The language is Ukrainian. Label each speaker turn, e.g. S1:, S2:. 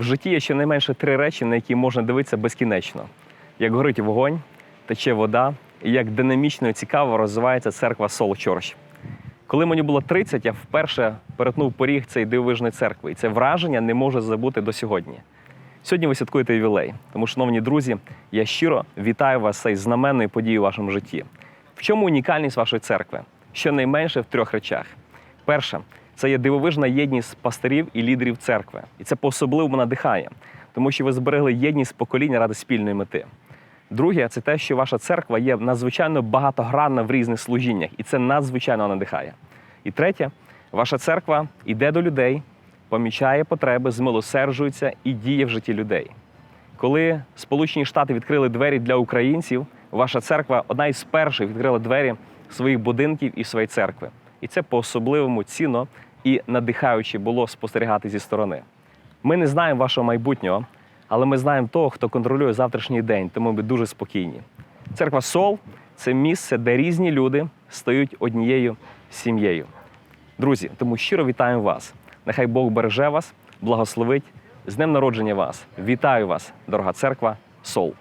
S1: В житті є щонайменше три речі, на які можна дивитися безкінечно: як горить вогонь, тече вода, і як динамічно і цікаво розвивається церква Soul Church. Коли мені було 30, я вперше перетнув поріг цієї дивовижної церкви, і це враження не можу забути до сьогодні. Сьогодні ви святкуєте ювілей. Тому, шановні друзі, я щиро вітаю вас з знаменною подією у вашому житті. В чому унікальність вашої церкви? Щонайменше в трьох речах. Перше, це є дивовижна єдність пастирів і лідерів церкви. І це по-особливому надихає, тому що ви зберегли єдність покоління ради спільної мети. Друге, це те, що ваша церква є надзвичайно багатогранна в різних служіннях, і це надзвичайно надихає. І третє, ваша церква йде до людей, помічає потреби, змилосерджується і діє в житті людей. Коли Сполучені Штати відкрили двері для українців, ваша церква одна із перших відкрила двері своїх будинків і своєї церкви. І це по-особливому цінно і надихаюче було спостерігати зі сторони. Ми не знаємо вашого майбутнього, але ми знаємо того, хто контролює завтрашній день, тому ми дуже спокійні. Церква Сол це місце, де різні люди стають однією сім'єю. Друзі, тому щиро вітаємо вас. Нехай Бог береже вас, благословить з днем народження вас. Вітаю вас, дорога церква Сол.